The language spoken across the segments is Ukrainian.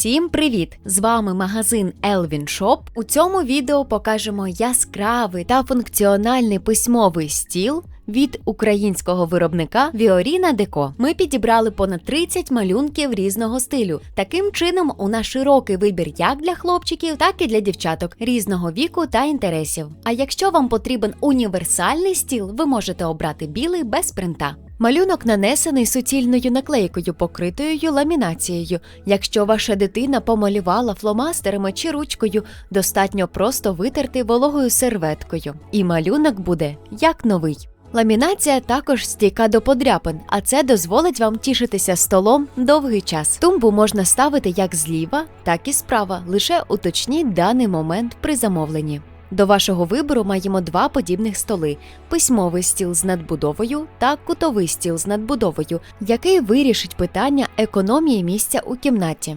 Всім привіт! З вами магазин Elvin Shop. У цьому відео покажемо яскравий та функціональний письмовий стіл. Від українського виробника Viorina Deco ми підібрали понад 30 малюнків різного стилю. Таким чином, у нас широкий вибір як для хлопчиків, так і для дівчаток різного віку та інтересів. А якщо вам потрібен універсальний стіл, ви можете обрати білий без принта. Малюнок нанесений суцільною наклейкою, покритою ламінацією. Якщо ваша дитина помалювала фломастерами чи ручкою, достатньо просто витерти вологою серветкою, і малюнок буде як новий. Ламінація також стійка до подряпин, а це дозволить вам тішитися столом довгий час. Тумбу можна ставити як зліва, так і справа. Лише уточніть даний момент при замовленні. До вашого вибору маємо два подібних столи: письмовий стіл з надбудовою та кутовий стіл з надбудовою, який вирішить питання економії місця у кімнаті.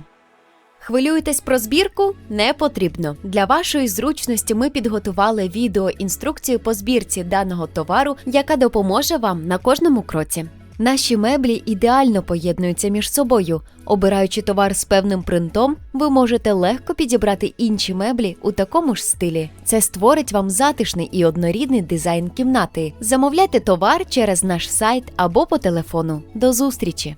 Хвилюєтесь про збірку? Не потрібно. Для вашої зручності ми підготували відеоінструкцію по збірці даного товару, яка допоможе вам на кожному кроці. Наші меблі ідеально поєднуються між собою. Обираючи товар з певним принтом, ви можете легко підібрати інші меблі у такому ж стилі. Це створить вам затишний і однорідний дизайн кімнати. Замовляйте товар через наш сайт або по телефону. До зустрічі!